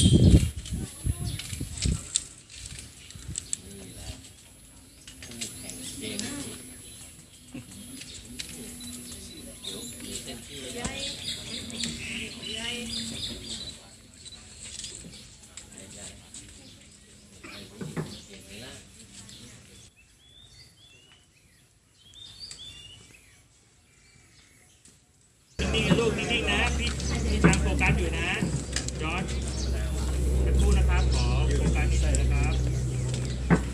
นี่แหละคู่แข่งเกมเดี๋ยวมีเต็มที่เลยนะได้ได้ไอ้ผู้หญิงเก่งเลยนะนิ่งๆลูกนิ่งๆนะ พี่พี่ช้างโฟกัสอยู่นะจอร์ดสักครู่นะครับ ขอโฟกัสนี่เลยนะครับ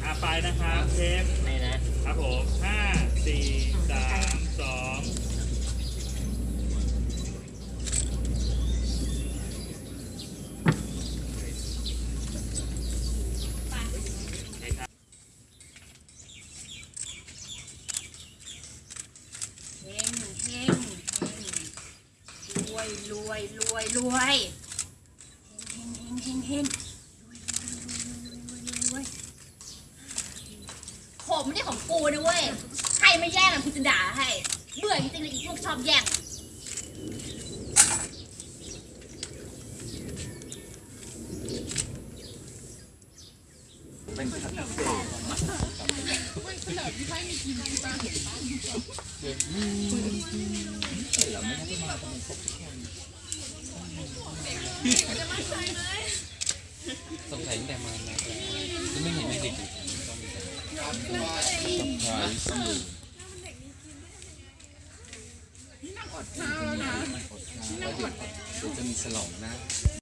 อาไปนะครับเทปนี่นะครับผมห้าสี่สามสองเฮงเฮงเฮงรวยรวยรวยรวยเฮงเฮงเฮงเฮงรวยรวยรวยรวยรวย ผมไม่ใช่ของกูนะเว้ย ใครไม่แย่งอะกูจะด่าให้เบื่อจริงๆเลยอีพวกชอบแย่ง สงสัยตั้งแต่มาแม็กแล้วจะ นี่นั่งอดข้าวแล้วนะนี่นั่งอดเดี๋ยวจะมีฉลองนะ